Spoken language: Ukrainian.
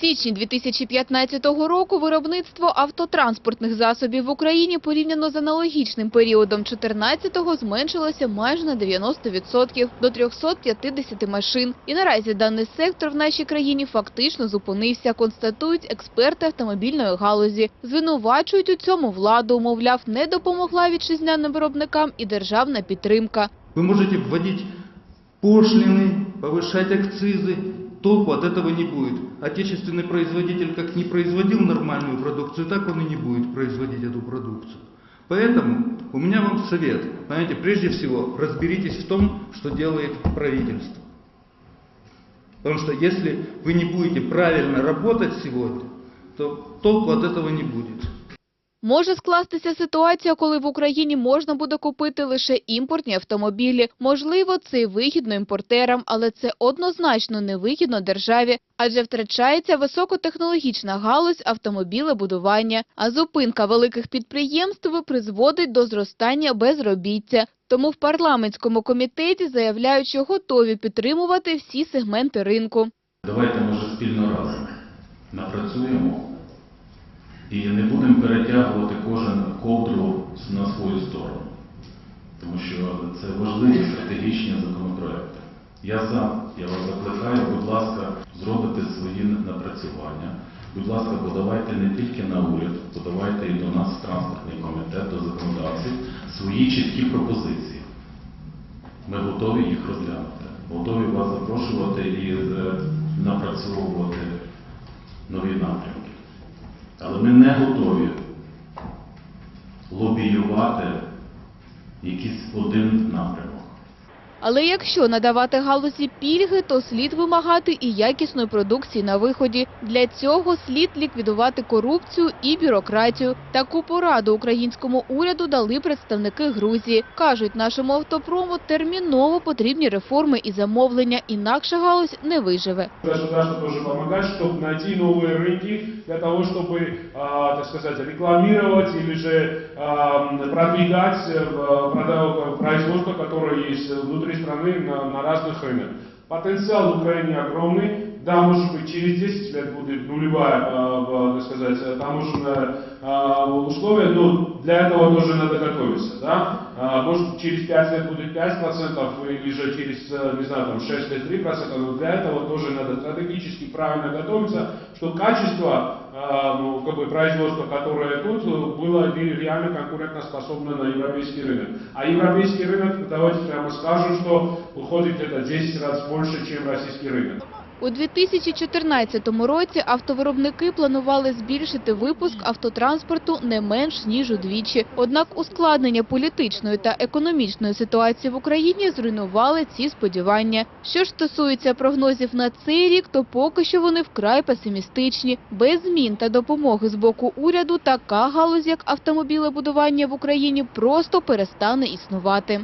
Січень 2015 року виробництво автотранспортних засобів в Україні порівняно з аналогічним періодом 14-го зменшилося майже на 90% до 350 машин. І наразі даний сектор в нашій країні фактично зупинився, констатують експерти автомобільної галузі. Звинувачують у цьому владу, мовляв, не допомогла вітчизняним виробникам і державна підтримка. Вы можете вводить пошлины, повышать акцизы, Толку от этого не будет. Отечественный производитель как не производил нормальную продукцию, так он и не будет производить эту продукцию. Поэтому у меня вам совет. Знаете, прежде всего разберитесь в том, что делает правительство. Потому что если вы не будете правильно работать сегодня, то толку от этого не будет. Може скластися ситуація, коли в Україні можна буде купити лише імпортні автомобілі. Можливо, це вигідно імпортерам, але це однозначно не вигідно державі, адже втрачається високотехнологічна галузь автомобілебудування, а зупинка великих підприємств призводить до зростання безробіття. Тому в парламентському комітеті заявляють, що готові підтримувати всі сегменти ринку. Давайте, може, спільно разом напрацюємо і не будемо перетягувати кожен ковдру на свою сторону, тому що це важливі стратегічні законопроекти. Я сам, я вас закликаю, будь ласка, зробите свої напрацювання. Будь ласка, подавайте не тільки на уряд, подавайте і до нас транспортний комітет, до законодавців свої чіткі пропозиції. Ми готові їх розглянути, готові вас запрошувати і е, напрацьовувати нові напрямки. Ми не готові лобіювати якийсь один напрямок. Але якщо надавати галузі пільги, то слід вимагати і якісної продукції на виході. Для цього слід ліквідувати корупцію і бюрократію. Таку пораду українському уряду дали представники Грузії. Кажуть, нашому автопрому терміново потрібні реформи і замовлення, інакше галузь не виживе. Государство тоже помогать, чтобы найти новые рынки для того, чтобы, а, так сказать, рекламировать или же а, продвигать э, в- прода- производство, которое есть внутри страны на, на разных рынках. Потенциал в Украине огромный. Да, может быть, через 10 лет будет нулевая, а, так сказать, таможенная а, условия, но для этого тоже надо готовиться. Да? А, Может, через 5 лет будет 5% или же через, э, не знаю, там 6 лет 3%, но для этого тоже надо стратегически правильно готовиться, что качество ну, как бы производства, которое тут, э, было ре- реально конкурентоспособно на европейский рынок. А европейский рынок, давайте прямо скажем, что уходит где-то 10 раз больше, чем российский рынок. У 2014 році автовиробники планували збільшити випуск автотранспорту не менш ніж удвічі. Однак ускладнення політичної та економічної ситуації в Україні зруйнували ці сподівання. Що ж стосується прогнозів на цей рік, то поки що вони вкрай песимістичні. Без змін та допомоги з боку уряду така галузь, як автомобілебудування в Україні, просто перестане існувати.